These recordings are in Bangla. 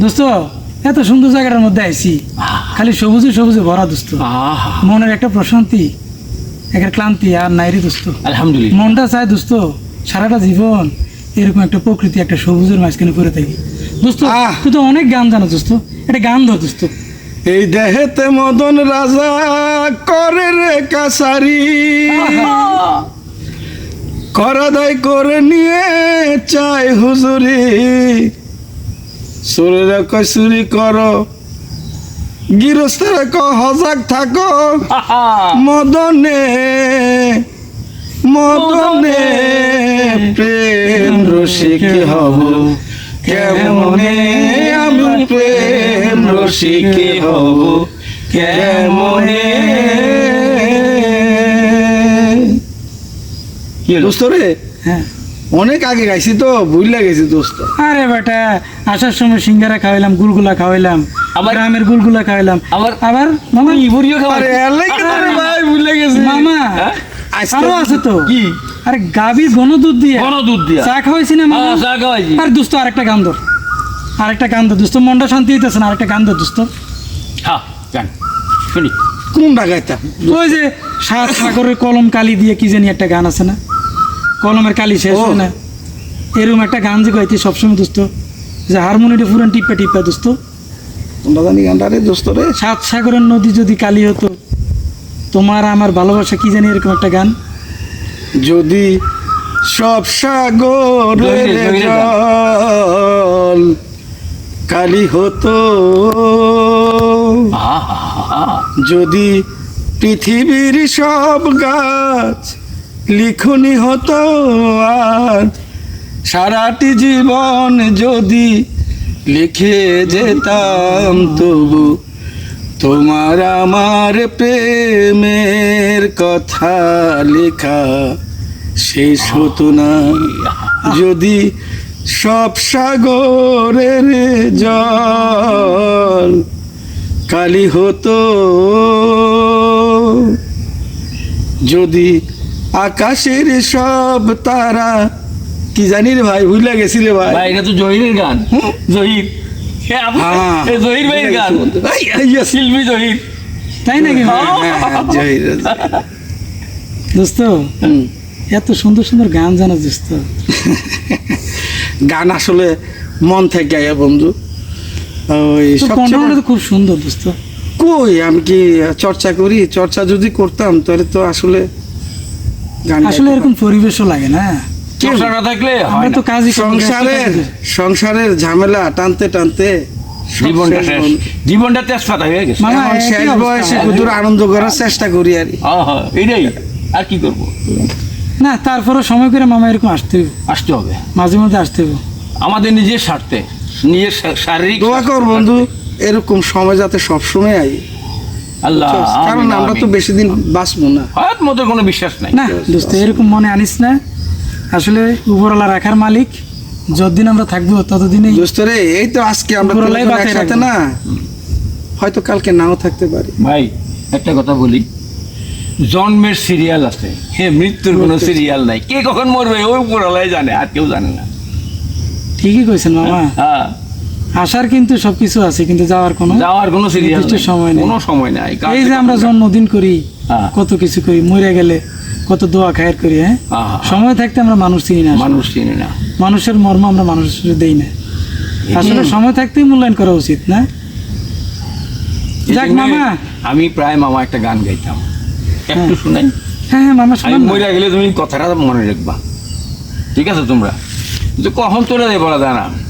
দোস্ত এত সুন্দর জায়গাটার মধ্যে আইছি। খালি সবুজে সবুজে ভরা দোস্ত। আহা, মনের একটা প্রশান্তি একটা ক্লান্তি আর নাই রে দোস্ত। আলহামদুলিল্লাহ। মনটা চায় দোস্ত সারাটা জীবন এরকম একটা প্রকৃতি একটা সবুজের মাঝখানে পড়ে থাকি। দোস্ত! তুই তো অনেক গান জানো দোস্ত। এটা গান ধর দোস্ত। এই দেহেতে মদন রাজা করে রে কাসারি করাদাই করে নিয়ে চাই হুজুরি। সুরেরা কয় চুরি করো। গৃহস্থরা ক হজাক থাকো। মদনে মদনে প্রেম রসিক হব। কেমনে আমি প্রেম রসিক হব? কেমনে? দোস্ত রে হ্যাঁ। অনেক আগে গাইছি তো ভুল গেছি দোস্ত। আরে বেটা আসার সময় সিঙ্গারা খাওয়াইলাম গুলগুলা খাওয়াইলাম আবার- গ্রামের গুলগুলা খাওয়াইলাম। আবার আবার মামা? ইবুরিও তোরে ভাই ভুল গেছি। মামা হ্যাঁ? আরও আছে তো। কি? আরে গাবি ঘন দুধ দিয়ে। ঘন দুধ দিয়া। চা খাওয়াইছি না মামা? হ্যাঁ, চা খাওয়াইছি। আর দোস্ত আরেকটা গান ধর। আরেকটা গান ধর। দোস্ত মনটা শান্তি হইতেছে না আরেকটা গান ধর দোস্ত। হ্যাঁ জান শুনি। কোন ডাকাইতা ওই যে সাত সাগরের কলম কালি দিয়ে কি জানি একটা গান আছে না? কলমের কালি শেষ হয় না। এরকম একটা গান যে গাইতে সবসময় দোস্ত যে হারমোনিয়ামটা পুরান টিপা টিপা দোস্ত তোমরা জানি গানটা রে? দোস্ত রে সাত সাগরের নদী যদি কালি হতো তোমার আমার ভালোবাসা কি জানি এরকম একটা গান? যদি সব সাগরের জল কালি হতো। যদি পৃথিবীর সব গাছ লিখনি হতো আর সারাটি জীবন যদি লিখে যেতাম তবু তোমার আমার প্রেমের কথা লেখা শেষ হতো না। যদি সব সাগরের জল কালি হতো। যদি আকাশের সব তারা। কি জানি রে ভাই ভুলে গেছি রে ভাই। ভাই এটা তো জহিরের গান। জহির। হ্যাঁ। জহির ভাইয়ের গান। শিল্পী জহির। তাই নাকি হ্যাঁ, হ্যাঁ, জহির। দোস্ত এত সুন্দর সুন্দর গান জানো দোস্ত। গান আসলে মন থেকে আয়া বন্ধু। ওই সবচেয়ে খুব সুন্দর দোস্ত। কই আমি কি চর্চা করি? চর্চা যদি করতাম তাহলে তো আসলে আসলে এরকম পরিবেশও লাগে না। থাকলে আমরা তো কাজই সংসারের সংসারের ঝামেলা টানতে টানতে জীবনটা শেষ শেষ। জীবনটা তেজপাতা হয়ে গেছে। শেষ বয়সে কুতুর আনন্দ করার চেষ্টা করি আর কি। এটাই। আর কি করব? না তারপরে সময় করে মামা এরকম আসতে আসতে হবে। মাঝে মধ্যে আসতে হবে। আমাদের নিজের স্বার্থে নিজের শারীরিক দোয়া কর বন্ধু এরকম সময় যাতে সবসময় আই আল্লাহ কারণ আমরা তো বেশি দিন বাঁচবো না। হয়ত মতো কোনো বিশ্বাস নাই। না দোস্ত এরকম মনে আনিস না। আসলে উপরওয়ালা রাখার মালিক যতদিন আমরা থাকব ততদিনই দোস্তরে এই তো আজকে আমরা উপরওয়ালাই তিনজন বাঁচায় একসাথে না। হয়তো কালকে নাও থাকতে পারি। ভাই একটা কথা বলি। জন্মের সিরিয়াল আছে। হে মৃত্যুর কোনো সিরিয়াল নাই। কে কখন মরবে ওই উপরওয়ালাই জানে আর কেউ জানে না। ঠিকই কইছেন মামা। হ্যাঁ। আসার কিন্তু সবকিছু আছে কিন্তু যাওয়ার কোনো যাওয়ার কোনো নির্দিষ্ট সময় নেই। কোনো সময় নাই। এই যে আমরা জন্মদিন করি হ্যাঁ। কত কিছু করি মরে গেলে কত দোয়া খায়ের করি হ্যাঁ? সময় থাকতে আমরা মানুষ চিনি না মানুষ চিনি না। মানুষের মর্ম আমরা মানুষের দেই না। আসলে সময় থাকতেই মূল্যায়ন করা উচিত না? যাক মামা। আমি প্রায় মামা একটা গান গাইতাম। একটু হ্যাঁ। শুনাই হ্যাঁ হ্যাঁ মামা শোনান। মরে গেলে তুমি কথাটা মনে রাখবা। ঠিক আছে তোমরা? কিন্তু কখন তোরা বলা যায় না?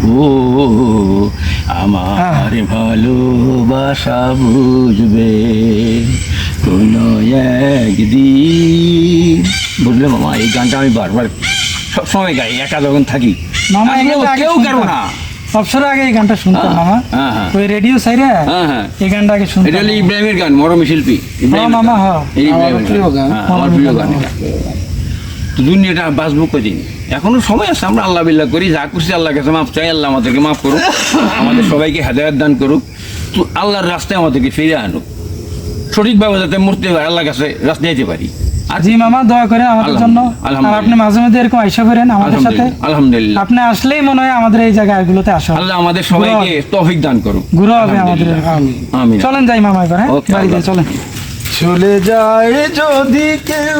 ও আমার ভালোবাসা বুঝবে কোনো একদিন বুঝলে মামা এই গানটা আমি বারবার সবসময় গাই একা যখন থাকি মামা, এটা কেউ। কারও না অবসরের আগে এই গানটা শুনতাম হ্যাঁ, মামা হ্যাঁ, হ্যাঁ। ওই রেডিও সাইরে হ্যাঁ হ্যাঁ এই গানটা আগে এটা শুনতাম হলো ইব্রাহিমের গান মরমী শিল্পী ইব্রাহিমের মামা। হ্যাঁ। আমার প্রিয় গান। হ্যাঁ, আমার প্রিয় গান এটা। দুনিয়াটা বাঁচবো কদিন এখনও সময় আছে আমরা আল্লাহ বিল্লাহ করি যা খুশি আল্লাহ কাছে মাফ চাই আল্লাহ আমাদেরকে মাফ করুক আমাদের সবাইকে হেদায়ত দান করুক তো আল্লাহর রাস্তায় আমাদেরকে ফিরে আনুক। সঠিকভাবে যাতে মূর্তি আল্লাহর কাছে রাস্তা যেতে পারি। আর জি মামা দোয়া করে আমাদের জন্য আর আপনি মাঝে মধ্যে এরকম আইসা করেন আমাদের সাথে। আলহামদুলিল্লাহ। আপনি আসলেই মনে হয় আমাদের এই জায়গাগুলোতে আসা। আল্লাহ আমাদের সবাইকে তৌফিক দান করুক। ঘুরে হবে আমাদের। আমিন। চলেন যাই মামা এবার হ্যাঁ? বাড়িতে চলেন। চলে যায় যদি কেউ